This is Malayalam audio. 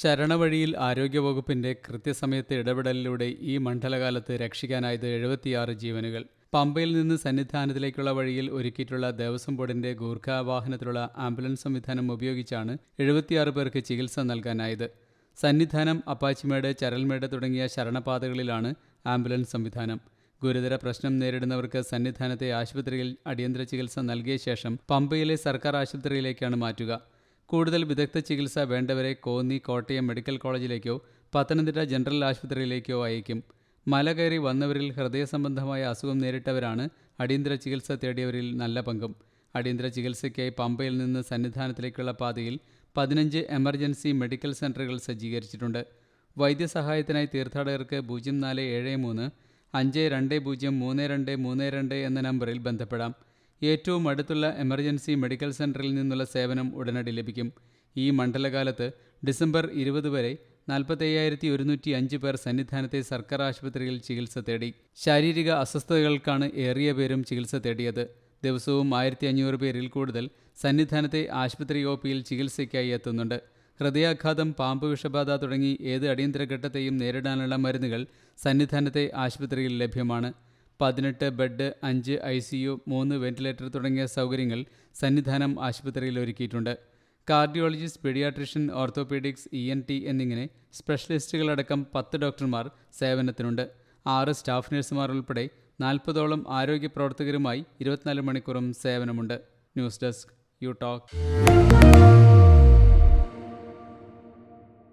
ശരണവഴിയിൽ ആരോഗ്യവകുപ്പിന്റെ കൃത്യസമയത്തെ ഇടപെടലിലൂടെ ഈ മണ്ഡലകാലത്ത് രക്ഷിക്കാനായത് എഴുപത്തിയാറ് ജീവനുകൾ. പമ്പയിൽ നിന്ന് സന്നിധാനത്തിലേക്കുള്ള വഴിയിൽ ഒരുക്കിയിട്ടുള്ള ദേവസ്വം ബോർഡിന്റെ ഗൂർഖ വാഹനത്തിലുള്ള ആംബുലൻസ് സംവിധാനം ഉപയോഗിച്ചാണ് എഴുപത്തിയാറ് പേർക്ക് ചികിത്സ നൽകാനായത്. സന്നിധാനം അപ്പാച്ചിമേട് ചരൽമേട് തുടങ്ങിയ ശരണപാതകളിലാണ് ആംബുലൻസ് സംവിധാനം. ഗുരുതര പ്രശ്നം നേരിടുന്നവർക്ക് സന്നിധാനത്തെ ആശുപത്രിയിൽ അടിയന്തര ചികിത്സ നൽകിയ ശേഷം പമ്പയിലെ സർക്കാർ ആശുപത്രിയിലേക്കാണ് മാറ്റുക. കൂടുതൽ വിദഗ്ധ ചികിത്സ വേണ്ടവരെ കോന്നി കോട്ടയം മെഡിക്കൽ കോളേജിലേക്കോ പത്തനംതിട്ട ജനറൽ ആശുപത്രിയിലേക്കോ അയക്കും. മല കയറി വന്നവരിൽ ഹൃദയ സംബന്ധമായ അസുഖം നേരിട്ടവരാണ് അടിയന്തര ചികിത്സ തേടിയവരിൽ നല്ല പങ്കും. അടിയന്തര ചികിത്സയ്ക്കായി പമ്പയിൽ നിന്ന് സന്നിധാനത്തിലേക്കുള്ള പാതയിൽ പതിനഞ്ച് എമർജൻസി മെഡിക്കൽ സെന്ററുകൾ സജ്ജീകരിച്ചിട്ടുണ്ട്. വൈദ്യസഹായത്തിനായി തീർത്ഥാടകർക്ക് പൂജ്യം നാല് ഏഴ് മൂന്ന് അഞ്ച് രണ്ട് പൂജ്യം മൂന്ന് രണ്ട് മൂന്ന് രണ്ട് എന്ന നമ്പറിൽ ബന്ധപ്പെടാം. ഏറ്റവും അടുത്തുള്ള എമർജൻസി മെഡിക്കൽ സെന്ററിൽ നിന്നുള്ള സേവനം ഉടനടി ലഭിക്കും. ഈ മണ്ഡലകാലത്ത് ഡിസംബർ ഇരുപത് വരെ നാൽപ്പത്തയ്യായിരത്തി ഒരുന്നൂറ്റി അഞ്ച് പേർ സന്നിധാനത്തെ സർക്കാർ ആശുപത്രിയിൽ ചികിത്സ തേടി. ശാരീരിക അസ്വസ്ഥതകൾക്കാണ് ഏറിയ പേരും ചികിത്സ തേടിയത്. ദിവസവും ആയിരത്തി അഞ്ഞൂറ് പേരിൽ കൂടുതൽ സന്നിധാനത്തെ ആശുപത്രി ഒ പിയിൽ ചികിത്സയ്ക്കായി എത്തുന്നുണ്ട്. ഹൃദയാഘാതം പാമ്പ് വിഷബാധ തുടങ്ങി ഏത് അടിയന്തര ഘട്ടത്തെയും നേരിടാനുള്ള മരുന്നുകൾ സന്നിധാനത്തെ ആശുപത്രിയിൽ ലഭ്യമാണ്. പതിനെട്ട് ബെഡ് അഞ്ച് ഐ സി യു മൂന്ന് വെന്റിലേറ്റർ തുടങ്ങിയ സൗകര്യങ്ങൾ സന്നിധാനം ആശുപത്രിയിൽ ഒരുക്കിയിട്ടുണ്ട്. Cardiologist paediatrician orthopaedics E N T എന്നിങ്ങനെ സ്പെഷ്യലിസ്റ്റുകളടക്കം പത്ത് ഡോക്ടർമാർ സേവനത്തിനുണ്ട്. ആറ് സ്റ്റാഫ് നഴ്സുമാർ ഉൾപ്പെടെ നാൽപ്പതോളം ആരോഗ്യ പ്രവർത്തകരുമായി ഇരുപത്തിനാല് മണിക്കൂറും സേവനമുണ്ട്. News desk you talk